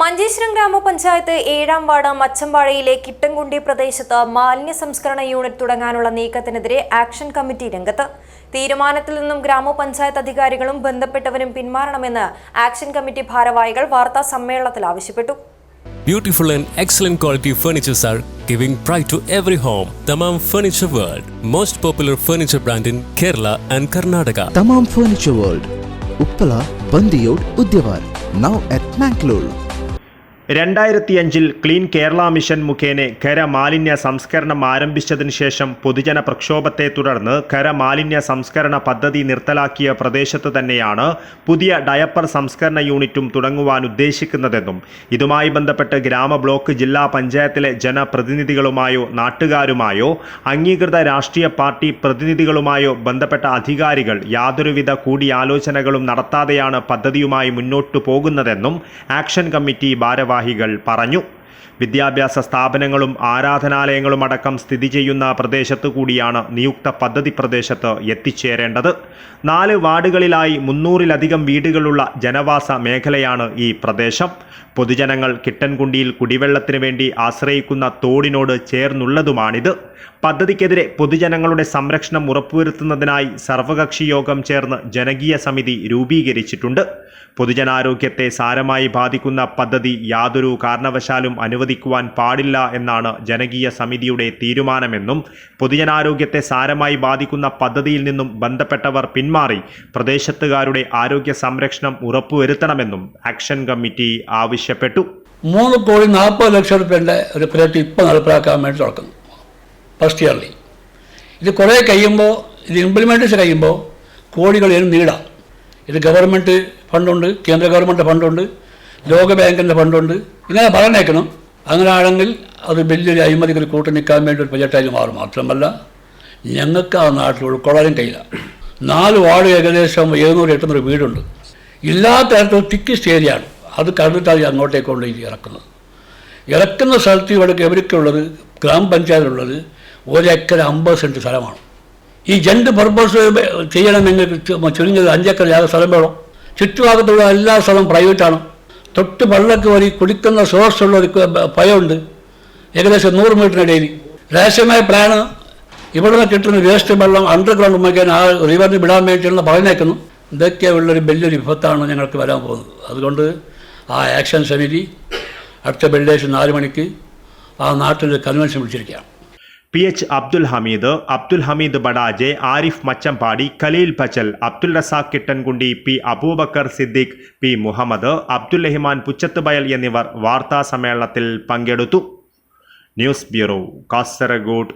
മഞ്ചേശ്വരം ഗ്രാമപഞ്ചായത്ത് ഏഴാം വാർഡ് മച്ചമ്പാഴയിലെ കിട്ടംകുണ്ടി പ്രദേശത്ത് മാലിന്യ സംസ്കരണ യൂണിറ്റ് തുടങ്ങാനുള്ള നീക്കത്തിനെതിരെ ആക്ഷൻ കമ്മിറ്റി രംഗത്ത്. തീരുമാനത്തിൽ നിന്നും ഗ്രാമപഞ്ചായത്ത് അധികാരികളും ബന്ധപ്പെട്ടവരും പിന്മാറണമെന്ന് ആക്ഷൻ കമ്മിറ്റി ഭാരവാഹികൾ വാർത്താ സമ്മേളനത്തിൽ ആവശ്യപ്പെട്ടു. Beautiful and excellent quality furnitures are giving pride to every home Thamam furniture world most popular furniture brand in Kerala and Karnataka Thamam furniture world Uppala Bandiyod Udyavar now at Mangalore രണ്ടായിരത്തിയഞ്ചിൽ clean Kerala mission മുഖേന കരമാലിന്യ സംസ്കരണം ആരംഭിച്ചതിനു ശേഷം പൊതുജന പ്രക്ഷോഭത്തെ തുടർന്ന് കരമാലിന്യ സംസ്കരണ പദ്ധതി നിർത്തലാക്കിയ പ്രദേശത്ത് തന്നെയാണ് പുതിയ ഡയപ്പർ സംസ്കരണ യൂണിറ്റും തുടങ്ങുവാൻ ഉദ്ദേശിക്കുന്നതെന്നും ഇതുമായി ബന്ധപ്പെട്ട് ഗ്രാമ ബ്ലോക്ക് ജില്ലാ പഞ്ചായത്തിലെ ജനപ്രതിനിധികളുമായോ നാട്ടുകാരുമായോ അംഗീകൃത രാഷ്ട്രീയ പാർട്ടി പ്രതിനിധികളുമായോ ബന്ധപ്പെട്ട അധികാരികൾ യാതൊരുവിധ കൂടിയാലോചനകളും നടത്താതെയാണ് പദ്ധതിയുമായി മുന്നോട്ടു പോകുന്നതെന്നും ആക്ഷൻ കമ്മിറ്റി ഭാരവാഹികൾ പറഞ്ഞു. വിദ്യാഭ്യാസ സ്ഥാപനങ്ങളും ആരാധനാലയങ്ങളും അടക്കം സ്ഥിതി ചെയ്യുന്ന പ്രദേശത്തു കൂടിയാണ് നിയുക്ത പദ്ധതി പ്രദേശത്ത് എത്തിച്ചേരേണ്ടത്. നാല് വാർഡുകളിലായി മുന്നൂറിലധികം വീടുകളുള്ള ജനവാസ മേഖലയാണ് ഈ പ്രദേശം. പൊതുജനങ്ങൾ കിട്ടൻകുണ്ടിയിൽ കുടിവെള്ളത്തിനു വേണ്ടി ആശ്രയിക്കുന്ന തോടിനോട് ചേർന്നുള്ളതുമാണിത്. പദ്ധതിക്കെതിരെ പൊതുജനങ്ങളുടെ സംരക്ഷണം ഉറപ്പുവരുത്തുന്നതിനായി സർവകക്ഷി യോഗം ചേർന്ന് ജനകീയ സമിതി രൂപീകരിച്ചിട്ടുണ്ട്. പൊതുജനാരോഗ്യത്തെ സാരമായി ബാധിക്കുന്ന പദ്ധതി യാതൊരു കാരണവശാലും അനുവദിക്കുവാൻ പാടില്ല എന്നാണ് ജനകീയ സമിതിയുടെ തീരുമാനമെന്നും പൊതുജനാരോഗ്യത്തെ സാരമായി ബാധിക്കുന്ന പദ്ധതിയിൽ നിന്നും ബന്ധപ്പെട്ടവർ പിന്മാറി പ്രദേശത്തുകാരുടെ ആരോഗ്യ സംരക്ഷണം ഉറപ്പുവരുത്തണമെന്നും ആക്ഷൻ കമ്മിറ്റി ആവശ്യപ്പെട്ടു. മൂന്ന് കോടി നാൽപ്പത് ലക്ഷം രൂപയുടെ ഒരു പ്രൊജക്റ്റ് ഇപ്പോൾ നടപ്പിലാക്കാൻ വേണ്ടി തുടക്കുന്നു. ഫസ്റ്റ് ഇയർലി ഇത് കുറേ കഴിയുമ്പോൾ ഇത് ഇംപ്ലിമെന്റേഷൻ കഴിയുമ്പോൾ കോടികളിലും നീടാം ഇത് ഗവൺമെന്റ് ഫണ്ടുണ്ട് കേന്ദ്ര ഗവൺമെന്റ് ഫണ്ടുണ്ട് ലോക ബാങ്കിന്റെ ഫണ്ടുണ്ട്. ഇങ്ങനെ പറഞ്ഞേക്കണം. അങ്ങനെയാണെങ്കിൽ അത് വലിയൊരു അഴിമതികൾ കൂട്ടി നിൽക്കാൻ വേണ്ടി ഒരു പ്രൊജക്റ്റായി മാറും. മാത്രമല്ല ഞങ്ങൾക്ക് ആ നാട്ടിൽ ഉൾക്കൊള്ളാനും കഴിയില്ല നാല് വാർഡ് ഏകദേശം എഴുന്നൂറ് എട്ടുന്നൂറ് വീടുണ്ട്. ഇല്ലാത്ത തരത്തിൽ തിക്കിസ്റ്റ് ഏരിയയാണ്. അത് കണ്ടിട്ടാണ് അങ്ങോട്ടേക്ക് കൊണ്ട് ഇറക്കുന്നത്. ഇറക്കുന്ന സ്ഥലത്ത് ഇവിടെ എവിടേക്കുള്ളത്? ഗ്രാമപഞ്ചായത്തിലുള്ളത് ഒരേക്കർ അമ്പത് സെന്റ് സ്ഥലമാണ്. ഈ രണ്ട് പർപ്പസ് ചെയ്യണമെങ്കിൽ ചുരുങ്ങിയത് അഞ്ചേക്കർ സ്ഥലം വേണം. ചുറ്റുഭാഗത്തുള്ള എല്ലാ സ്ഥലവും പ്രൈവറ്റാണ്. തൊട്ട് വെള്ളക്ക് വഴി കുടിക്കുന്ന സോഴ്സ് ഉള്ള ഒരു പയമുണ്ട്. ഏകദേശം നൂറ് മീറ്ററിനിടയിൽ രഹസ്യമായ പ്ലാന് ഇവിടെ നിന്ന് കിട്ടുന്ന വേസ്റ്റ് വെള്ളം അണ്ടർഗ്രൗണ്ട് ഉപയോഗിക്കാൻ ആ റിവറിന് വിടാൻ വേണ്ടിയുള്ള പറഞ്ഞേക്കുന്നു. ഇതൊക്കെ ഉള്ളൊരു വലിയൊരു വിപത്താണ് ഞങ്ങൾക്ക് വരാൻ പോകുന്നത്. അതുകൊണ്ട് ആ ആക്ഷൻ സമിതി അടുത്ത വെള്ളിയാഴ്ച നാല് മണിക്ക് ആ നാട്ടിൽ convention വിളിച്ചിരിക്കുകയാണ്. P H Abdul Hameed Abdul Hameed Badaje Arif Machampady Khaleel Pachal Abdul Razak Kittankundi P Abubakar Siddique P Muhammad Abdul Rahman Puchathubayal എന്നിവർ വാർത്താ സമ്മേളനത്തിൽ പങ്കെടുത്തു. News bureau Kasaragod.